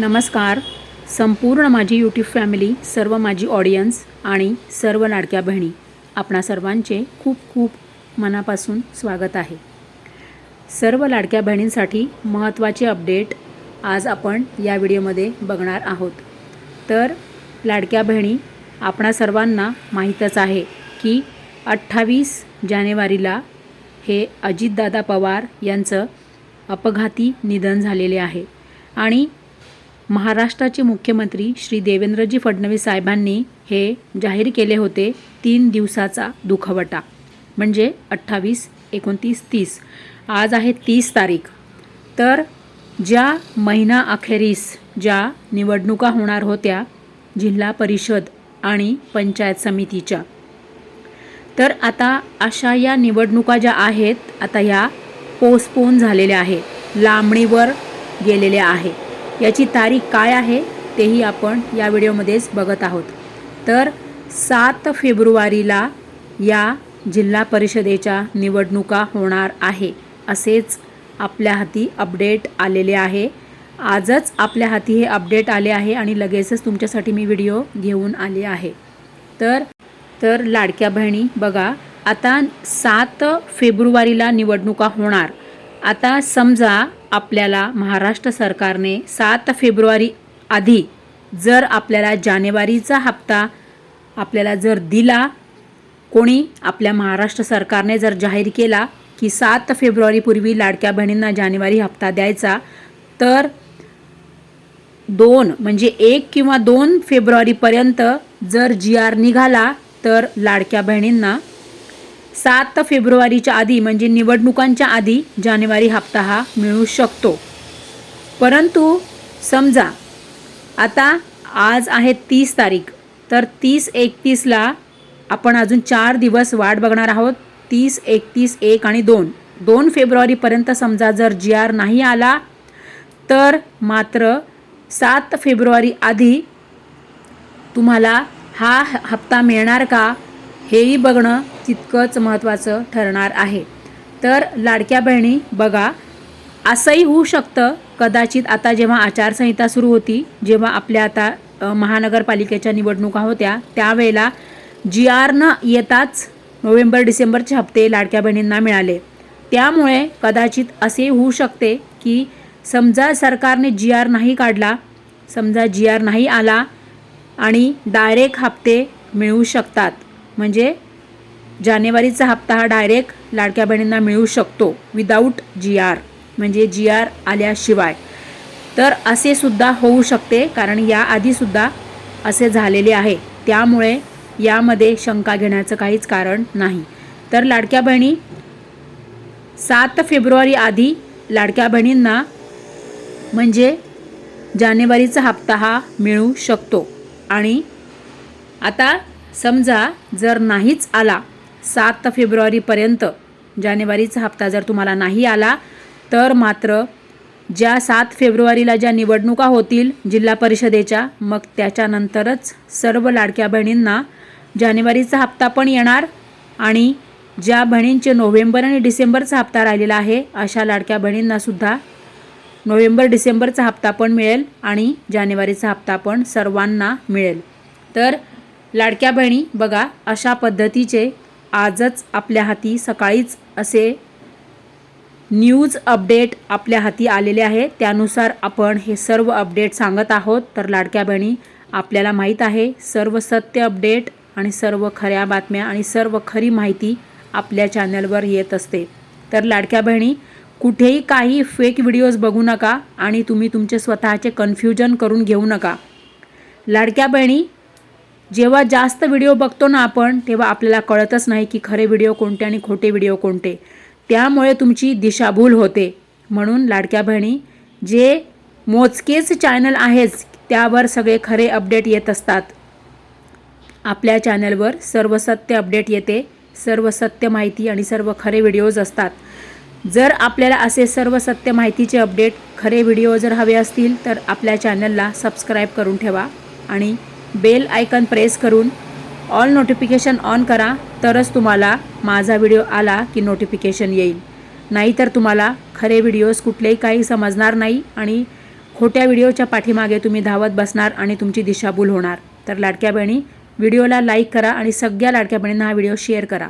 नमस्कार. संपूर्ण माझी यूट्यूब फॅमिली सर्व माझी ऑडियन्स आणि सर्व लाडक्या बहिणी आपणा सर्वांचे खूप खूप मनापासून स्वागत आहे. सर्व लाडक्या बहिणींसाठी महत्त्वाचे अपडेट आज आपण या व्हिडिओमध्ये बघणार आहोत. तर लाडक्या बहिणी आपणा सर्वांना माहीतच आहे की अठ्ठावीस जानेवारीला हे अजितदादा पवार यांचं अपघाती निधन झालेले आहे. आणि महाराष्ट्राचे मुख्यमंत्री श्री देवेंद्रजी फडणवीस साहेबांनी हे जाहीर केले होते तीन दिवसाचा दुखवटा म्हणजे अठ्ठावीस एकोणतीस तीस. आज आहे तीस तारीख. तर ज्या महिना अखेरीस ज्या निवडणुका होणार होत्या जिल्हा परिषद आणि पंचायत समितीच्या. तर आता अशा या निवडणुका ज्या आहेत आता ह्या पोस्टपोन झालेल्या आहे लांबणीवर गेलेल्या आहे. याची तारीख काय आहे तेही आपण या व्हिडिओमध्येच बघत आहोत. तर सात फेब्रुवारीला या जिल्हा परिषदेच्या निवडणुका होणार आहे असेच आपल्या हाती अपडेट आलेले आहे. आजच आपल्या हाती हे अपडेट आले आहे आणि लगेचच तुमच्यासाठी मी व्हिडिओ घेऊन आले आहे. तर तर लाडक्या बहिणी बघा आता सात फेब्रुवारीला निवडणुका होणार. आता समजा आपल्याला महाराष्ट्र सरकारने सात फेब्रुवारी आधी जर आपल्याला जानेवारीचा हप्ता आपल्याला जर दिला कोणी आपल्या महाराष्ट्र सरकारने जर जाहीर केला की सात फेब्रुवारीपूर्वी लाडक्या बहिणींना जानेवारी हप्ता द्यायचा तर दोन म्हणजे एक किंवा दोन फेब्रुवारीपर्यंत जर जी आर निघाला तर लाडक्या बहिणींना सात फेब्रुवारीच्या आधी म्हणजे निवडणुकांच्या आधी जानेवारी हप्ता हा मिळू शकतो. परंतु समजा आता आज आहे तीस तारीख तर तीस एकतीसला आपण अजून चार दिवस वाट बघणार आहोत. तीस एकतीस एक आणि दोन. दोन फेब्रुवारीपर्यंत समजा जर जी आर नाही आला तर मात्र सात फेब्रुवारी आधी तुम्हाला हा हप्ता मिळणार का हेही बघणं तितकंच महत्त्वाचं ठरणार आहे. तर लाडक्या बहिणी बघा असंही होऊ शकतं कदाचित आता जेव्हा आचारसंहिता सुरू होती जेव्हा आपल्या आता महानगरपालिकेच्या निवडणुका होत्या त्यावेळेला जी आर न येताच नोव्हेंबर डिसेंबरचे हप्ते लाडक्या बहिणींना मिळाले. त्यामुळे कदाचित असे होऊ शकते की समजा सरकारने जी आर नाही काढला समजा जी आर नाही आला आणि डायरेक्ट हप्ते मिळू शकतात. म्हणजे जानेवारीचा हप्ता हा डायरेक्ट लाडक्या बहिणींना मिळू शकतो विदाऊट जी आर म्हणजे जी आर आल्याशिवाय. तर असे सुद्धा होऊ शकते कारण याआधीसुद्धा असे झालेले आहे. त्यामुळे यामध्ये शंका घेण्याचं काहीच कारण नाही. तर लाडक्या बहिणी सात फेब्रुवारी आधी लाडक्या बहिणींना म्हणजे जानेवारीचा हप्ता हा मिळू शकतो. आणि आता समजा जर नाहीच आला सात फेब्रुवारीपर्यंत जानेवारीचा हप्ता जर तुम्हाला नाही आला तर मात्र ज्या सात फेब्रुवारीला ज्या निवडणुका होतील जिल्हा परिषदेच्या मग त्याच्यानंतरच सर्व लाडक्या बहिणींना जानेवारीचा हप्ता पण येणार आणि ज्या बहिणींचे नोव्हेंबर आणि डिसेंबरचा हप्ता राहिलेला आहे अशा लाडक्या बहिणींनासुद्धा नोव्हेंबर डिसेंबरचा हप्ता पण मिळेल आणि जानेवारीचा हप्ता पण सर्वांना मिळेल. तर लाडक्या बहिणी बघा अशा पद्धतीचे आजच आपल्या हाती सकाळीच असे न्यूज अपडेट आपल्या हाती आलेले आहे. त्यानुसार आपण हे सर्व अपडेट सांगत आहोत. तर लाडक्या बहिणी आपल्याला माहीत आहे सर्व सत्य अपडेट आणि सर्व खऱ्या बातम्या आणि सर्व खरी माहिती आपल्या चॅनलवर येत असते. तर लाडक्या बहिणी कुठेही काही फेक व्हिडिओज बघू नका आणि तुम्ही तुमचे स्वतःचे कन्फ्युजन करून घेऊ नका. लाडक्या बहिणी जेव्हा जास्त व्हिडिओ बघतो ना आपण तेव्हा आपल्याला कळतच नाही की खरे व्हिडिओ कोणते आणि खोटे व्हिडिओ कोणते. त्यामुळे तुमची दिशाभूल होते. म्हणून लाडक्या बहिणी जे मोजकेच चॅनल आहेच त्यावर सगळे खरे अपडेट येत असतात. आपल्या चॅनलवर सर्व सत्य अपडेट येते सर्व सत्य माहिती आणि सर्व खरे व्हिडिओज असतात. जर आपल्याला असे सर्व सत्य माहितीचे अपडेट खरे व्हिडिओ जर हवे असतील तर आपल्या चॅनलला सबस्क्राईब करून ठेवा आणि बेल आयकन प्रेस करून ऑल नोटिफिकेशन ऑन करा तरच तुम्हाला माझा व्हिडिओ आला की नोटिफिकेशन येईल. नाहीतर तुम्हाला खरे व्हिडिओज कुठलेही काही समजणार नाही आणि खोट्या व्हिडिओच्या पाठीमागे तुम्ही धावत बसणार आणि तुमची दिशाभूल होणार. तर लाडक्या बहिणी व्हिडिओला लाईक करा आणि सगळ्या लाडक्या बहिणींना हा व्हिडिओ शेअर करा.